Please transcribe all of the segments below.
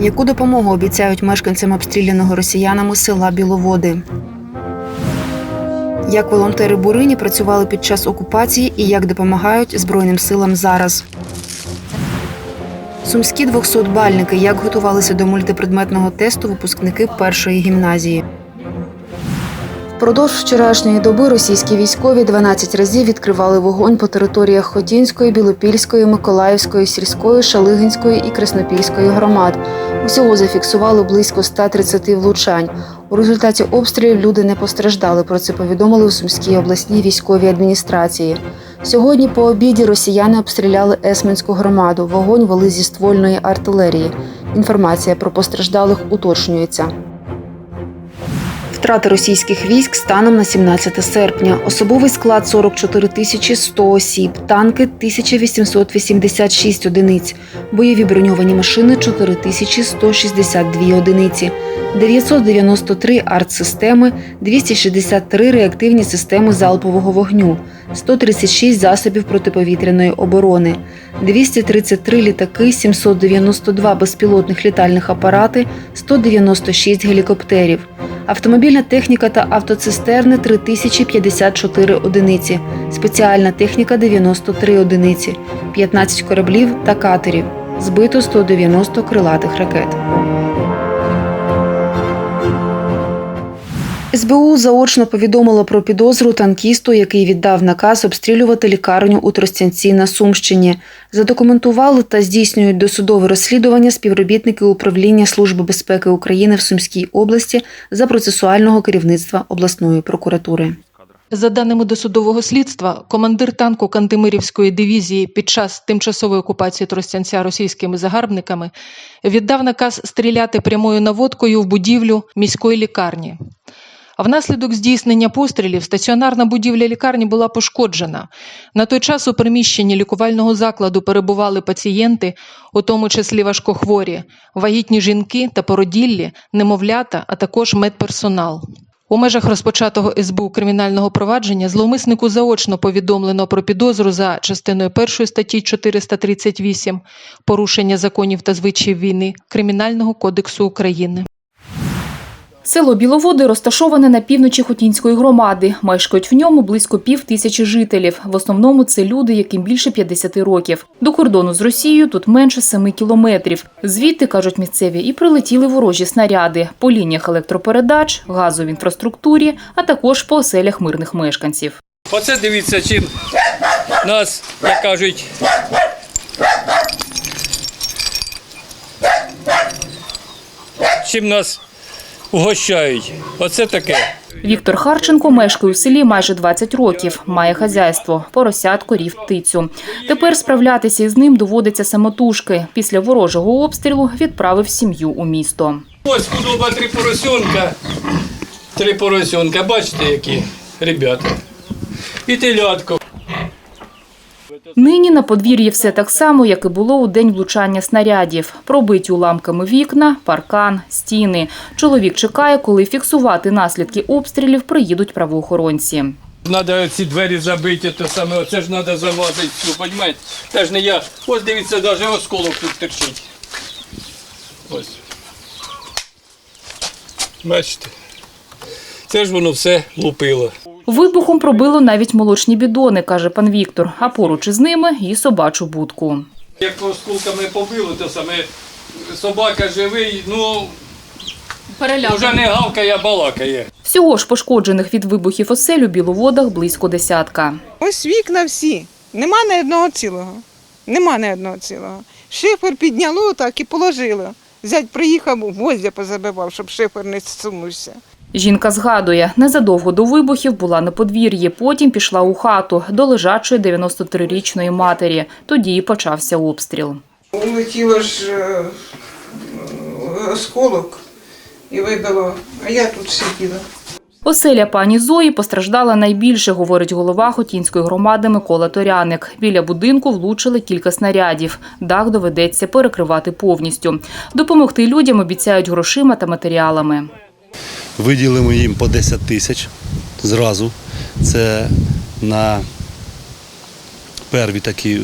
Яку допомогу обіцяють мешканцям обстріляного росіянами села Біловоди? Як волонтери Бурині працювали під час окупації і як допомагають Збройним силам зараз? Сумські 200-бальники як готувалися до мультипредметного тесту випускники першої гімназії. Впродовж вчорашньої доби російські військові 12 разів відкривали вогонь по територіях Хотінської, Білопільської, Миколаївської, сільської, Шалигинської і Краснопільської громад. Усього зафіксували близько 130 влучань. У результаті обстрілів люди не постраждали. Про це повідомили у Сумській обласній військовій адміністрації. Сьогодні по обіді росіяни обстріляли Есменську громаду. Вогонь вели зі ствольної артилерії. Інформація про постраждалих уточнюється. Втрати російських військ станом на 17 серпня. Особовий склад 44 тисячі 100 осіб, танки 1886 одиниць, бойові броньовані машини 4162 одиниці, 993 артсистеми, 263 реактивні системи залпового вогню, 136 засобів протиповітряної оборони, 233 літаки, 792 безпілотних літальних апарати, 196 гелікоптерів. Автомобільна техніка та автоцистерни 3054 одиниці, спеціальна техніка 93 одиниці, 15 кораблів та катерів. Збито 190 крилатих ракет. СБУ заочно повідомило про підозру танкісту, який віддав наказ обстрілювати лікарню у Тростянці на Сумщині. Задокументували та здійснюють досудове розслідування співробітники управління Служби безпеки України в Сумській області за процесуального керівництва обласної прокуратури. За даними досудового слідства, командир танку Кантемирівської дивізії під час тимчасової окупації Тростянця російськими загарбниками віддав наказ стріляти прямою наводкою в будівлю міської лікарні. А внаслідок здійснення пострілів стаціонарна будівля лікарні була пошкоджена. На той час у приміщенні лікувального закладу перебували пацієнти, у тому числі важкохворі, вагітні жінки та породіллі, немовлята, а також медперсонал. У межах розпочатого СБУ кримінального провадження зловмиснику заочно повідомлено про підозру за частиною 1 статті 438 порушення законів та звичаїв війни Кримінального кодексу України. Село Біловоди розташоване на півночі Хотінської громади. Мешкають в ньому близько пів тисячі жителів. В основному це люди, яким більше 50 років. До кордону з Росією тут менше 7 кілометрів. Звідти, кажуть місцеві, і прилетіли ворожі снаряди по лініях електропередач, газовій інфраструктурі, а також по оселях мирних мешканців. Оце дивіться, чим нас, як кажуть, чим нас угощають. Оце таке. Віктор Харченко мешкає у селі майже 20 років. Має хазяйство, поросят, корів, птицю. Тепер справлятися із ним доводиться самотужки. Після ворожого обстрілу відправив сім'ю у місто. Ось худоба три поросенка. Три поросенка, бачите, які ребята. І телятко. Нині на подвір'ї все так само, як і було у день влучання снарядів. Пробиті уламками вікна, паркан, стіни. Чоловік чекає, коли фіксувати наслідки обстрілів приїдуть правоохоронці. Треба ці двері забити, то саме, оце ж треба залазити понімаєте? Це ж не я. Ось дивіться, навіть осколок тут терчить. Ось. Бачите? Це ж воно все лупило. Вибухом пробило навіть молочні бідони, каже пан Віктор, а поруч із ними і собачу будку. Як осколками побило, то саме собака живий, ну вже не гавкає, а балакає. Всього ж пошкоджених від вибухів осель у Біловодах близько десятка. Ось вікна всі. Нема ні одного цілого. Нема ні одного цілого. Шифер підняло так і положило. Зять приїхав, гвоздя позабивав, щоб шифер не сунувся. Жінка згадує, незадовго до вибухів була на подвір'ї, потім пішла у хату до лежачої 93-річної матері. Тоді і почався обстріл. Улетіло ж е, осколок і вибило, а я тут сиділа. Оселя пані Зої постраждала найбільше, говорить голова Хотінської громади Микола Торяник. Біля будинку влучили кілька снарядів. Дах доведеться перекривати повністю. Допомогти людям обіцяють грошима та матеріалами. Виділимо їм по 10 тисяч зразу. Це на перві такі,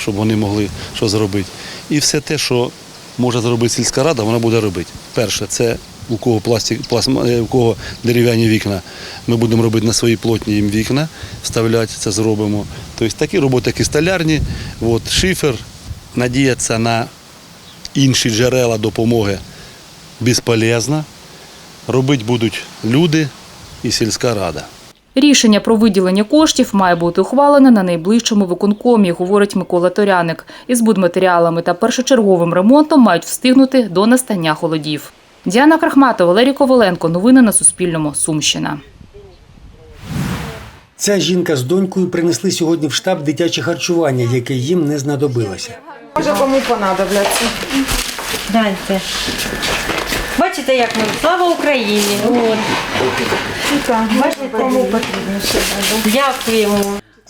щоб вони могли що зробити. І все те, що може зробити сільська рада, вона буде робити. Перше, це у кого пластик, пластма, е, у кого дерев'яні вікна, ми будемо робити на свої плотні їм вікна, вставляти, це зробимо. Тобто такі роботи, як і столярні, от, шифер, надіятися на інші джерела допомоги безполезно. Робити будуть люди і сільська рада. Рішення про виділення коштів має бути ухвалене на найближчому виконкомі, говорить Микола Торяник. Із будматеріалами та першочерговим ремонтом мають встигнути до настання холодів. Діана Крахматова, Валерій Коваленко. Новини на Суспільному. Сумщина. Ця жінка з донькою принесли сьогодні в штаб дитяче харчування, яке їм не знадобилося. Може кому понадобляться. Гляньте. Бачите, як ми? Слава Україні! От. Бачите, кому потрібно ще Дякуємо.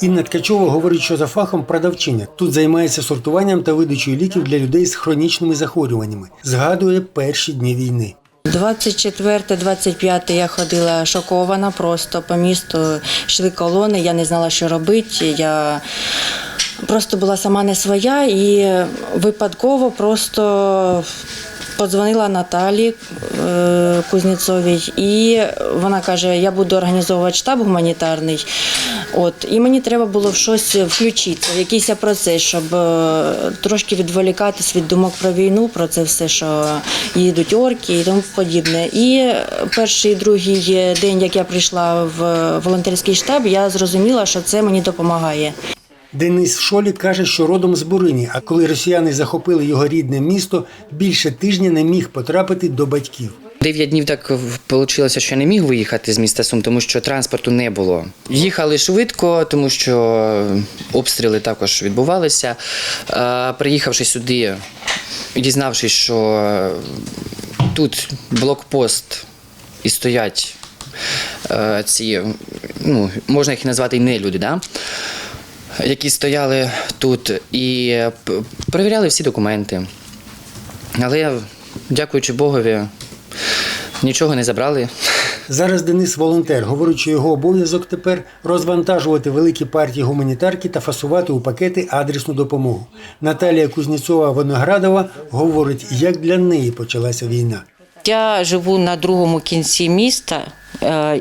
Інна Ткачова говорить, що за фахом продавчиня. Тут займається сортуванням та видачею ліків для людей з хронічними захворюваннями. Згадує перші дні війни. 24-25 я ходила шокована просто по місту. Йшли колони, я не знала, що робити. Я просто була сама не своя і випадково просто подзвонила Наталі е, Кузнєцовій, і вона каже: я буду організовувати штаб гуманітарний. От, і мені треба було в щось включитися, в якийсь процес, щоб е, трошки відволікатись від думок про війну, про це все, що їдуть орки і тому подібне. І перший і другий день, як я прийшла в волонтерський штаб, я зрозуміла, що це мені допомагає. Денис Шолі каже, що родом з Бурині, а коли росіяни захопили його рідне місто, більше тижня не міг потрапити до батьків. Дев'ять днів так вийшло, що не міг виїхати з міста Сум, тому що транспорту не було. Їхали швидко, тому що обстріли також відбувалися. Приїхавши сюди дізнавшись, що тут блокпост і стоять ці, ну, можна їх назвати і не люди, да? Які стояли тут і перевіряли всі документи. Але, дякуючи Богові, нічого не забрали. Зараз Денис волонтер. Говорить, що його обов'язок тепер розвантажувати великі партії гуманітарки та фасувати у пакети адресну допомогу. Наталія Кузнєцова Виноградова говорить, як для неї почалася війна. Я живу на другому кінці міста, е,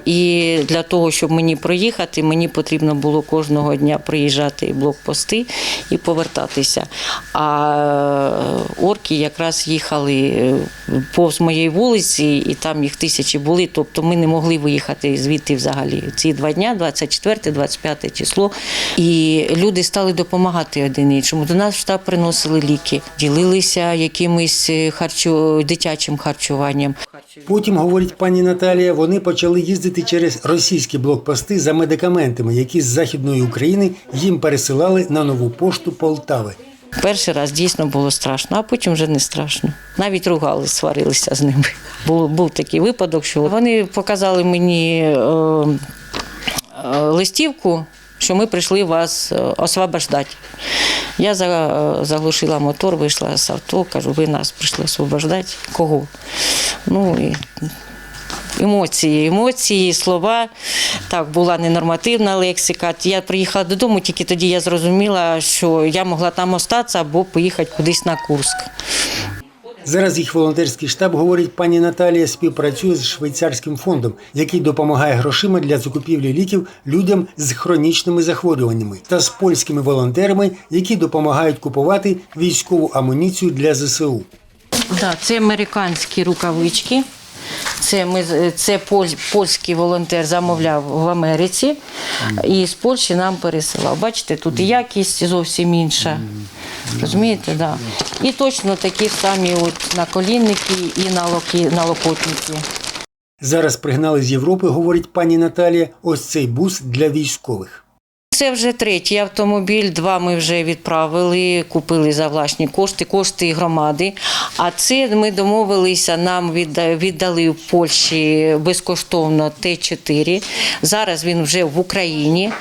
і для того, щоб мені проїхати, мені потрібно було кожного дня приїжджати в блокпости і повертатися. А е, орки якраз їхали е, повз моєї вулиці, і там їх тисячі були. Тобто ми не могли виїхати звідти взагалі. Ці два дня, 24-25 число. І люди стали допомагати один іншому. До нас в штаб приносили ліки, ділилися якимось е, харчу, дитячим харчуванням. Потім, говорить пані Наталія, вони почали їздити через російські блокпости за медикаментами, які з Західної України їм пересилали на нову пошту Полтави. Перший раз дійсно було страшно, а потім вже не страшно. Навіть ругали, сварилися з ними. Був, був такий випадок, що вони показали мені е, е, листівку, що ми прийшли вас е, освобождати. Я е, заглушила мотор, вийшла з авто, кажу, ви нас прийшли освобождати. Кого? Ну і емоції, емоції, слова. Так, була ненормативна лексика. Я приїхала додому, тільки тоді я зрозуміла, що я могла там остатися або поїхати кудись на Курск. Зараз їх волонтерський штаб, говорить пані Наталія, співпрацює з швейцарським фондом, який допомагає грошима для закупівлі ліків людям з хронічними захворюваннями, та з польськими волонтерами, які допомагають купувати військову амуніцію для ЗСУ. Да, це американські рукавички. Це, ми, це поль- польський волонтер замовляв в Америці і з Польщі нам пересилав. Бачите, тут і якість зовсім інша. Розумієте, да. І точно такі самі от наколінники і налоки, налокотники. Зараз пригнали з Європи, говорить пані Наталія, ось цей бус для військових. Це вже третій автомобіль. Два ми вже відправили, купили за власні кошти, кошти громади. А це ми домовилися, нам віддали в Польщі безкоштовно Т4. Зараз він вже в Україні.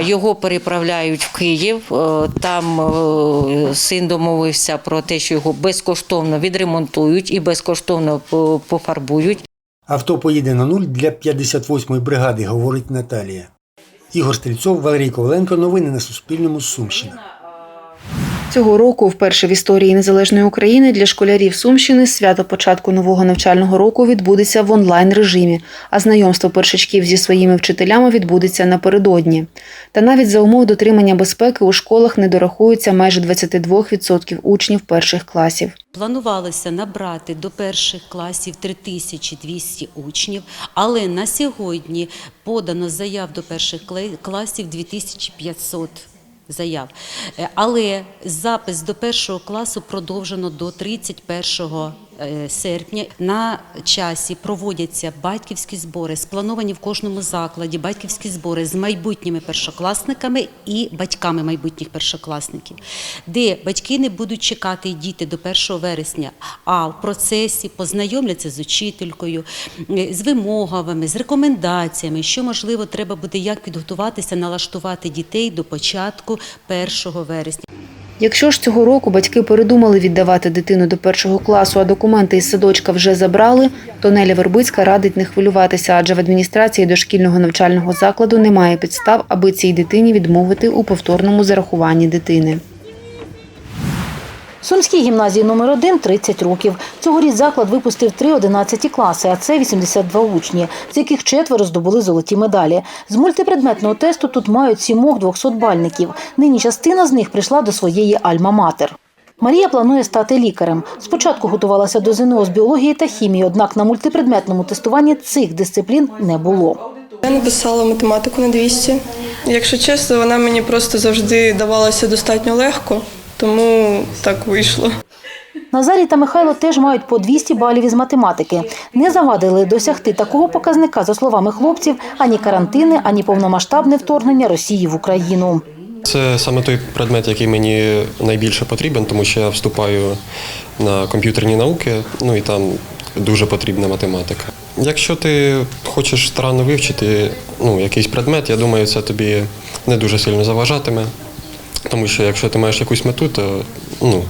Його переправляють в Київ. Е, Там е, син домовився про те, що його безкоштовно відремонтують і безкоштовно пофарбують. Авто поїде на нуль для 58-ї бригади, говорить Наталія. Ігор Стрільцов, Валерій Коваленко. Новини на Суспільному. Сумщина. Цього року, вперше в історії незалежної України, для школярів Сумщини свято початку нового навчального року відбудеться в онлайн режимі, а знайомство першачків зі своїми вчителями відбудеться напередодні. Та навіть за умов дотримання безпеки у школах не дорахується майже 22% учнів перших класів. Планувалося набрати до перших класів 3200 учнів, але на сьогодні подано заяв до перших класів 2500 заяв. Е, Але запис до першого класу продовжено до 31 е, серпня. На часі проводяться батьківські збори, сплановані в кожному закладі батьківські збори з майбутніми першокласниками і батьками майбутніх першокласників, де батьки не будуть чекати діти до 1 вересня, а в процесі познайомляться з учителькою, е, з вимогами, з рекомендаціями, що можливо треба буде як підготуватися, налаштувати дітей до початку 1 вересня. Якщо ж цього року батьки передумали віддавати дитину до першого класу, а документи із садочка вже забрали, то Неля Вербицька радить не хвилюватися, адже в адміністрації дошкільного навчального закладу немає підстав, аби цій дитині відмовити у повторному зарахуванні дитини. Сумській гімназії номер 1 30 років. Цьогоріч заклад випустив три 11 класи, а це 82 учні, з яких четверо здобули золоті медалі. З мультипредметного тесту тут мають сімох 200-бальників. Нині частина з них прийшла до своєї альма-матер. Марія планує стати лікарем. Спочатку готувалася до ЗНО з біології та хімії, однак на мультипредметному тестуванні цих дисциплін не було. Я написала математику на 200. Якщо чесно, вона мені просто завжди давалася достатньо легко, тому так вийшло. Назарій та Михайло теж мають по 200 балів із математики. Не завадили досягти такого показника, за словами хлопців, ані карантини, ані повномасштабне вторгнення Росії в Україну. Це саме той предмет, який мені найбільше потрібен, тому що я вступаю на комп'ютерні науки, ну і там дуже потрібна математика. Якщо ти хочеш старанно вивчити ну, якийсь предмет, я думаю, це тобі не дуже сильно заважатиме. Тому що якщо ти маєш якусь мету, то ну,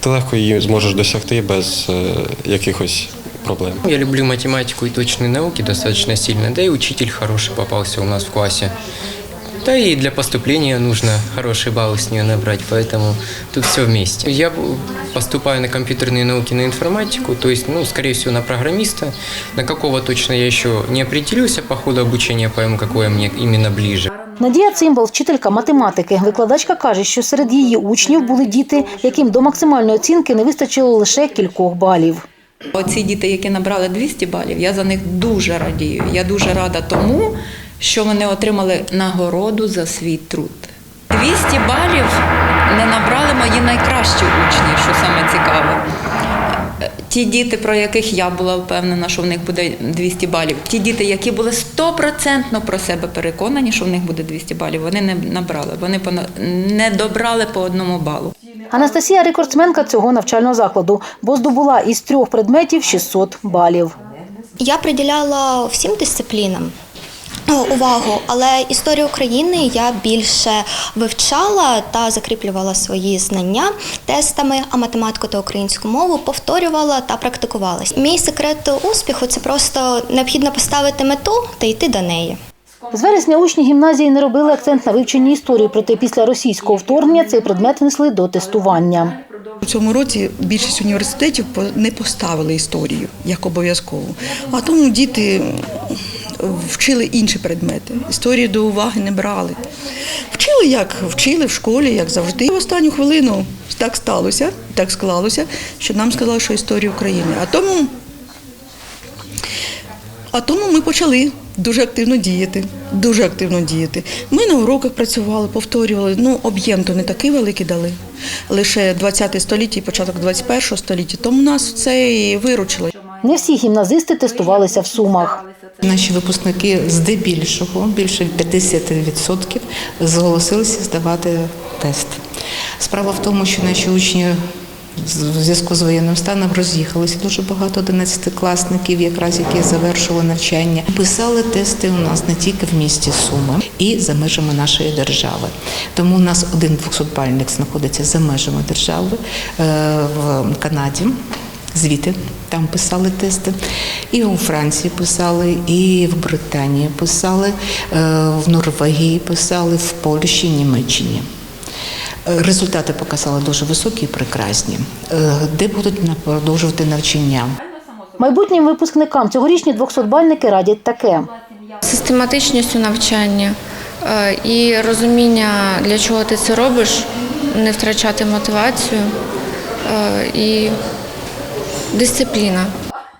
ти легко її зможеш досягти без е, якихось проблем. Я люблю математику и точные науки достаточно сильно, да и учитель хороший попался у нас в классе. Да и для поступления нужно хорошие баллы с нее набрать, поэтому тут все вместе. Я бу- поступаю на компьютерные науки, на информатику, то есть, ну, скорее всего, на программиста. На какого точно я еще не определился по ходу обучения, пойму, какое мне именно ближе. Надія Цимбал, вчителька математики. Викладачка каже, що серед її учнів були діти, яким до максимальної оцінки не вистачило лише кількох балів. Оці діти, які набрали 200 балів, я за них дуже радію. Я дуже рада тому, що вони отримали нагороду за свій труд. 200 балів не набрали мої найкращі учні, що саме цікаве. Ті діти, про яких я була впевнена, що в них буде 200 балів. Ті діти, які були стопроцентно про себе переконані, що в них буде 200 балів, вони не набрали. Вони не добрали по одному балу. Анастасія рекордсменка цього навчального закладу, бо здобула із трьох предметів 600 балів. Я приділяла всім дисциплінам увагу, але історію України я більше вивчала та закріплювала свої знання тестами, а математику та українську мову повторювала та практикувалась. Мій секрет успіху це просто необхідно поставити мету та йти до неї. З вересня учні гімназії не робили акцент на вивченні історії, проте після російського вторгнення цей предмет внесли до тестування. У цьому році більшість університетів по- не поставили історію як обов'язкову. А тому діти вчили інші предмети. Історію до уваги не брали. Вчили, як вчили в школі, як завжди. В останню хвилину так сталося, так склалося, що нам сказали, що історія України. А тому, а тому ми почали дуже активно діяти. Дуже активно діяти. Ми на уроках працювали, повторювали. Ну, об'єм то не такий великий дали. Лише 20 століття і початок 21 століття. Тому нас це і виручило. Не всі гімназисти тестувалися в Сумах. Наші випускники здебільшого, більше 50% зголосилися здавати тест. Справа в тому, що наші учні в зв'язку з воєнним станом роз'їхалися дуже багато 11-класників, якраз які завершили навчання. Писали тести у нас не тільки в місті Суми і за межами нашої держави. Тому у нас один 200-бальник знаходиться за межами держави е, в Канаді. Звідти там писали тести. І у Франції писали, і в Британії писали, е, в Норвегії писали, в Польщі, Німеччині. Е, Результати показали дуже високі і прекрасні. Е, Де будуть продовжувати навчання? Майбутнім випускникам цьогорічні 200-бальники радять таке. систематичністю навчання і розуміння, для чого ти це робиш, не втрачати мотивацію і дисципліна.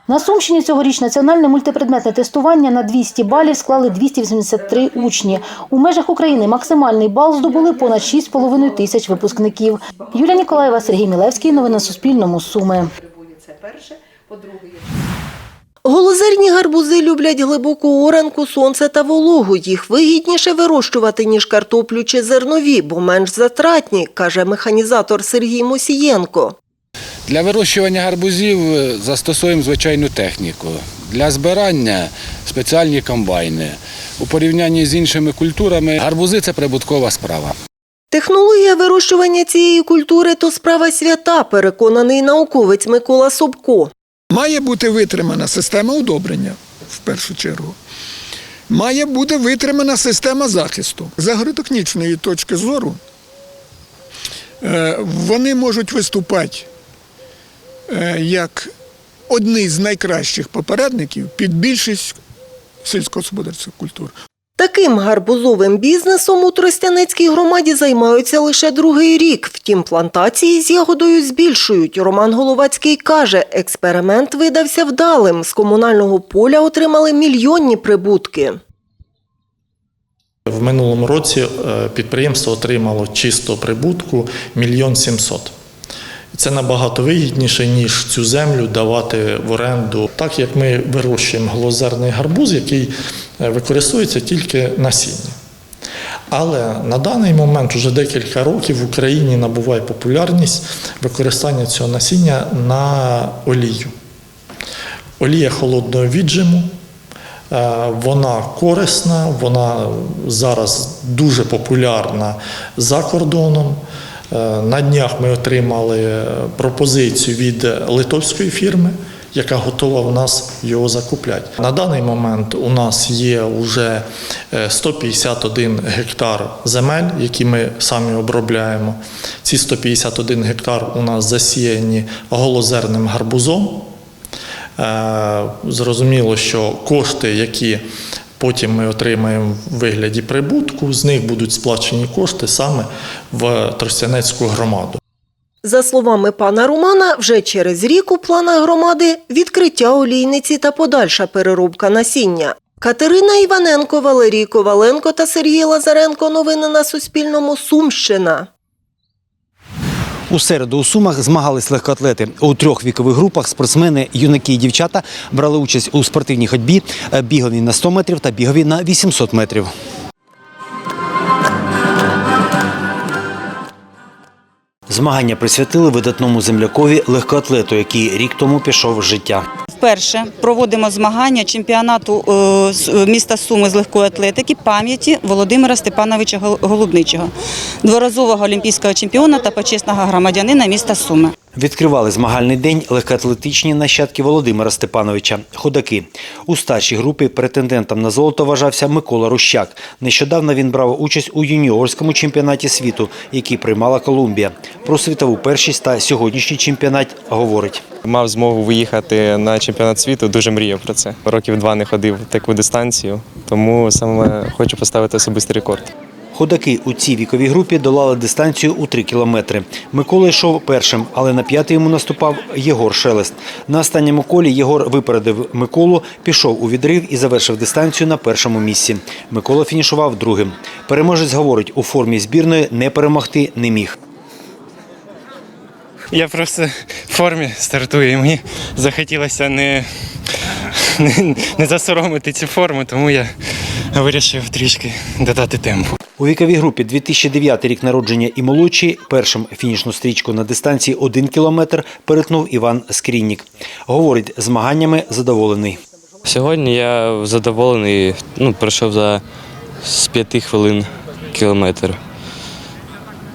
На Сумщині цьогоріч національне мультипредметне тестування на 200 балів склали 283 учні. У межах України максимальний бал здобули понад 6,5 тисяч випускників. Юлія Ніколаєва, Сергій Мілевський. Новини на Суспільному. Суми. Голозерні гарбузи люблять глибоку оранку, сонце та вологу. Їх вигідніше вирощувати, ніж картоплю чи зернові, бо менш затратні, каже механізатор Сергій Мосієнко. Для вирощування гарбузів е, застосуємо звичайну техніку. Для збирання спеціальні комбайни. У порівнянні з іншими культурами гарбузи це прибуткова справа. Технологія вирощування цієї культури то справа свята, переконаний науковець Микола Собко. Має бути витримана система удобрення в першу чергу. Має бути витримана система захисту. З агротехнічної точки зору е, вони можуть виступати як одні з найкращих попередників під більшість сільськогосподарських культур. Таким гарбузовим бізнесом у Тростянецькій громаді займаються лише другий рік. Втім, плантації з ягодою збільшують. Роман Головацький каже, експеримент видався вдалим. З комунального поля отримали мільйонні прибутки. В минулому році е, підприємство отримало чисто прибутку мільйон сімсот. Це набагато вигідніше, ніж цю землю давати в оренду, так як ми вирощуємо глозерний гарбуз, який е, використовується тільки насіння. Але на даний момент вже декілька років в Україні набуває популярність використання цього насіння на олію. Олія холодного віджиму. Е, Вона корисна, вона зараз дуже популярна за кордоном. Е, На днях ми отримали е, пропозицію від литовської фірми, яка готова в нас його закупляти. На даний момент у нас є вже е, 151 гектар земель, які ми самі обробляємо. Ці 151 гектар у нас засіяні голозерним гарбузом. Е, Зрозуміло, що кошти, які потім ми отримаємо в вигляді прибутку, з них будуть сплачені кошти саме в Тростянецьку громаду. За словами пана Романа, вже через рік у планах громади відкриття олійниці та подальша переробка насіння. Катерина Іваненко, Валерій Коваленко та Сергій Лазаренко. Новини на Суспільному. Сумщина. У середу у Сумах змагались легкоатлети. У трьох вікових групах спортсмени, юнаки і дівчата брали участь у спортивній ходьбі, е, бігові на 100 метрів та бігові на 800 метрів. Змагання присвятили видатному землякові легкоатлету, який рік тому пішов з життя. Вперше проводимо змагання чемпіонату е, з- е, міста Суми з легкої атлетики пам'яті Володимира Степановича Голубничого, дворазового олімпійського чемпіона та почесного громадянина міста Суми. Відкривали змагальний день легкоатлетичні нащадки Володимира Степановича ходаки. У старшій групі претендентом на золото вважався Микола Рущак. Нещодавно він брав участь у юніорському чемпіонаті світу, який приймала Колумбія. Про світову першість та сьогоднішній чемпіонат говорить. Мав змогу виїхати на чемпіонат світу, дуже мріяв про це. Років два не ходив таку дистанцію, тому саме хочу поставити особистий рекорд. Ходаки у цій віковій групі долали дистанцію у 3 кілометри. Микола йшов першим, але на п'ятий йому наступав Єгор Шелест. На останньому колі Єгор випередив Миколу, пішов у відрив і завершив дистанцію на першому місці. Микола фінішував другим. Переможець говорить, у формі збірної не перемогти не міг. Я просто в формі стартую, і мені захотілося не, не, не засоромити цю форму, тому я вирішив трішки додати темпу. У віковій групі 2009 рік народження і молодші першим фінішну стрічку на дистанції 1 кілометр перетнув Іван Скріннік. Говорить, змаганнями задоволений. Сьогодні я задоволений, ну, пройшов за з п'яти хвилин кілометр.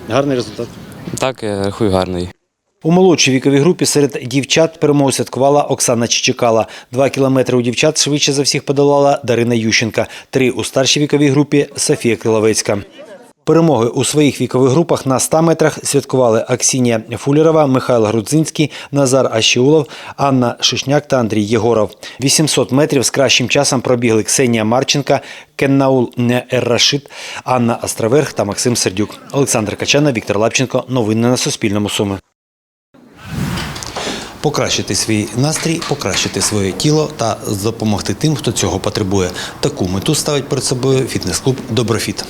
Гарний результат. Так, я рахую гарний. У молодшій віковій групі серед дівчат перемогу святкувала Оксана Чичикала. Два кілометри у дівчат швидше за всіх подолала Дарина Ющенка. Три у старшій віковій групі Софія Криловецька. Перемоги у своїх вікових групах на 100 метрах святкували Аксінія Фулєрова, Михайло Грудзинський, Назар Ащіулов, Анна Шишняк та Андрій Єгоров. 800 метрів з кращим часом пробігли Ксенія Марченка, Кеннаул Еррашид, Анна Островерх та Максим Сердюк. Олександр Качана, Віктор Лапченко. Новини на Суспільному. Суми. Покращити свій настрій, покращити своє тіло та допомогти тим, хто цього потребує. Таку мету ставить перед собою фітнес-клуб Доброфіт.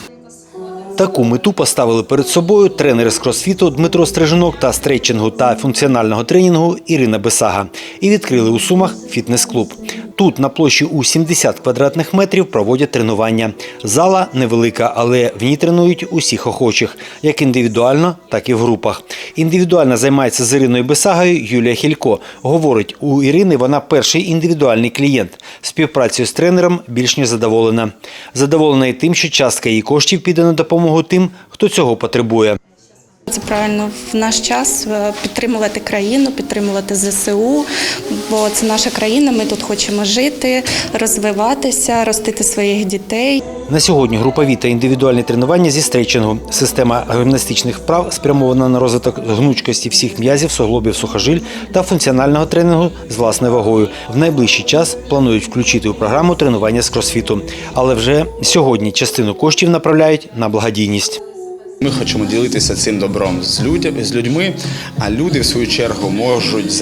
Таку мету поставили перед собою тренери з кросфіту Дмитро Стрижинок та стретчингу та функціонального тренінгу Ірина Бесага і відкрили у Сумах фітнес-клуб. Тут на площі у 70 квадратних метрів проводять тренування. Зала невелика, але в ній тренують усіх охочих, як індивідуально, так і в групах. Індивідуально займається з Іриною Бесагою Юлія Хілько. Говорить, у Ірини вона перший індивідуальний клієнт. Співпрацею з тренером більш ніж задоволена. Задоволена і тим, що частка її коштів піде на допомогу тим, хто цього потребує. Це правильно в наш час е, підтримувати країну, підтримувати ЗСУ, бо це наша країна. Ми тут хочемо жити, розвиватися, ростити своїх дітей. На сьогодні групові та індивідуальні тренування зі стретчингу. Система гімнастичних вправ спрямована на розвиток гнучкості всіх м'язів, суглобів, сухожиль та функціонального тренінгу з власною вагою. В найближчий час планують включити у програму тренування з кросфіту. Але вже сьогодні частину коштів направляють на благодійність. Ми хочемо ділитися цим добром з людьми, з людьми, а люди, в свою чергу, можуть,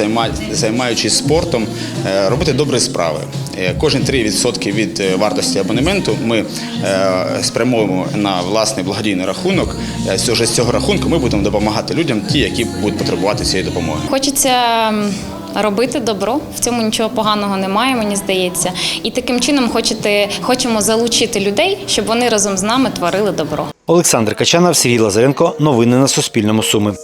займаючись спортом, е, робити добрі справи. Е, Кожен 3% від е, вартості абонементу ми спрямовуємо на власний благодійний рахунок. З цього- рахунку ми будемо допомагати людям, ті, які будуть потребувати цієї допомоги. Хочеться робити добро. В цьому нічого поганого немає, мені здається. І таким чином хочете, хочемо залучити людей, щоб вони разом з нами творили добро. Олександр Качанов, Сергій Лазаренко. Новини на Суспільному. Суми.